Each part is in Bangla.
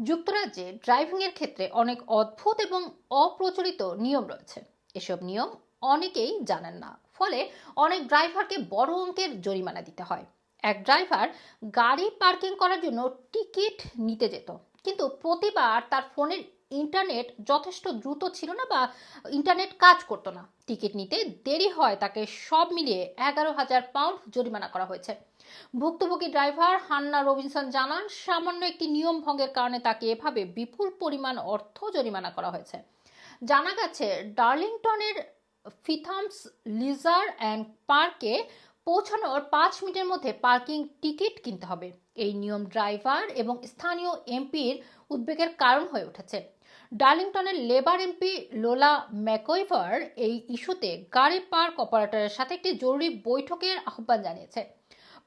যুক্তরাজ্যে ড্রাইভিংয়ের ক্ষেত্রে অনেক অদ্ভুত এবং অপ্রচলিত নিয়ম রয়েছে। এসব নিয়ম অনেকেই জানেন না। ফলে অনেক ড্রাইভারকে বড় অঙ্কের জরিমানা দিতে হয়। এক ড্রাইভার গাড়ি পার্কিং করার জন্য টিকিট নিতে যেত, কিন্তু প্রতিবার তার ফোনের ইন্টারনেট যথেষ্ট দ্রুত ছিল না বা ইন্টারনেট কাজ করতো না। টিকিট নিতে দেরি হয়, তাকে সব মিলিয়ে এগারো হাজার পাউন্ড জরিমানা করা হয়েছে। ভুক্তভোগী ড্রাইভার হান্না রবিনসন জানান, সামান্য একটি নিয়ম ভঙ্গের কারণে তাকে এভাবে বিপুল পরিমাণ অর্থ জরিমানা করা হয়েছে। জানা গেছে, ডার্লিংটনের ফিথামস লিজার অ্যান্ড পার্কে পৌঁছানোর পাঁচ মিনিটের মধ্যে পার্কিং টিকিট কিনতে হবে। এই নিয়ম ড্রাইভার এবং স্থানীয় এমপির উদ্বেগের কারণ হয়ে উঠেছে। ডার্লিংটনের লেবার এমপি লোলা ম্যাকোইভার এই ইস্যুতে গাড়ি পার্ক অপারেটরের সাথে একটি জরুরি বৈঠকের আহ্বান জানিয়েছে।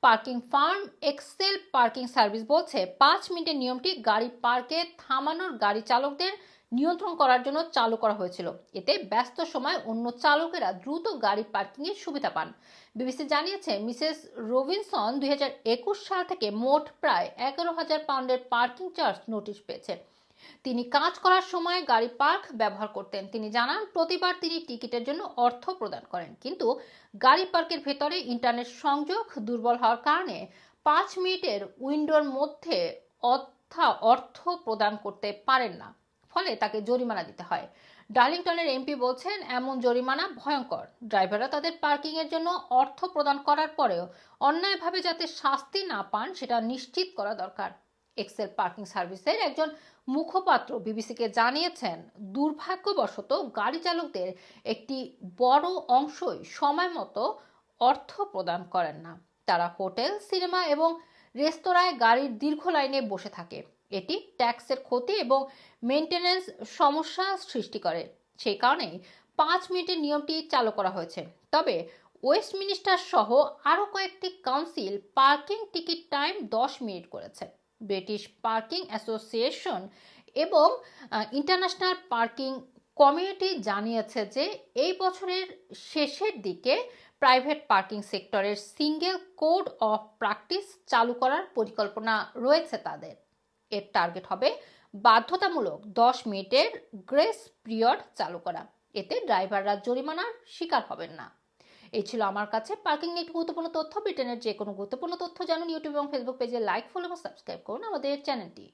Parking firm Excel parking service বলছে, পাঁচ মিনিটের নিয়মটি গাড়ি পার্কে থামানোর গাড়ি চালকদের নিয়ন্ত্রণ করার জন্য চালু করা হয়েছিল। এতে ব্যস্ত সময় অন্য চালকেরা দ্রুত গাড়ি পার্কিংয়ের সুবিধা পান। বিবিসি জানিয়েছে, মিসেস রবিনসন দুই হাজার একুশ সাল থেকে মোট প্রায় এগারো হাজার পাউন্ডের পার্কিং চার্জ নোটিশ পেয়েছে। তিনি কাজ করার সময় গাড়ি পার্ক ব্যবহার করতেন। তিনি জানান, প্রতিবার তিনি টিকিটের জন্য অর্থ প্রদান করেন। কিন্তু গাড়ি পার্কের ভেতরে ইন্টারনেট সংযোগ দুর্বল হওয়ার কারণে পাঁচ মিনিটের উইন্ডোর মধ্যে অর্থা অর্থ প্রদান করতে পারেন না। ফলে তাকে জরিমানা দিতে হয়। ডার্লিংটনের এমপি বলছেন, এমন জরিমানা ভয়ঙ্কর। ড্রাইভাররা তাদের পার্কিংয়ের জন্য অর্থ প্রদান করার পরেও অন্যায়ভাবে যাতে শাস্তি না পান, সেটা নিশ্চিত করা দরকার। এক্সেল পার্কিং সার্ভিসের একজন মুখপাত্র বিবিসিকে জানিয়েছেন, দুর্ভাগ্যবশত গাড়ি চালকদের একটি বড় অংশই সময় মতো অর্থ প্রদান করেন না। তারা হোটেল, সিনেমা এবং রেস্তোরাঁয় গাড়ির দীর্ঘ লাইনে বসে থাকে। এটি ট্যাক্সের ক্ষতি এবং মেনটেন্যান্স সমস্যা সৃষ্টি করে। সেই কারণেই পাঁচ মিনিটের নিয়মটি চালু করা হয়েছে। তবে ওয়েস্টমিনিস্টার সহ আরও কয়েকটি কাউন্সিল পার্কিং টিকিট টাইম দশ মিনিট করেছে। ব্রিটিশ পার্কিং অ্যাসোসিয়েশন এবং ইন্টারন্যাশনাল পার্কিং কমিউনিটি জানিয়েছে যে এই বছরের শেষের দিকে প্রাইভেট পার্কিং সেক্টরের সিঙ্গেল কোড অফ প্র্যাকটিস চালু করার পরিকল্পনা রয়েছে তাদের। এর টার্গেট হবে বাধ্যতামূলক দশ মিনিটের গ্রেস পিরিয়ড চালু করা। এতে ড্রাইভাররা জরিমানার শিকার হবেন না। এই ছিল আমার কাছে। পার্কিং নিয়ে একটি গুরুত্বপূর্ণ তথ্য। ব্রিটেনের যে কোনো গুরুত্বপূর্ণ তথ্য জানুন ইউটিউব এবং ফেসবুক পেজে। লাইক, ফলো এবং সাবস্ক্রাইব করুন আমাদের চ্যানেলটি।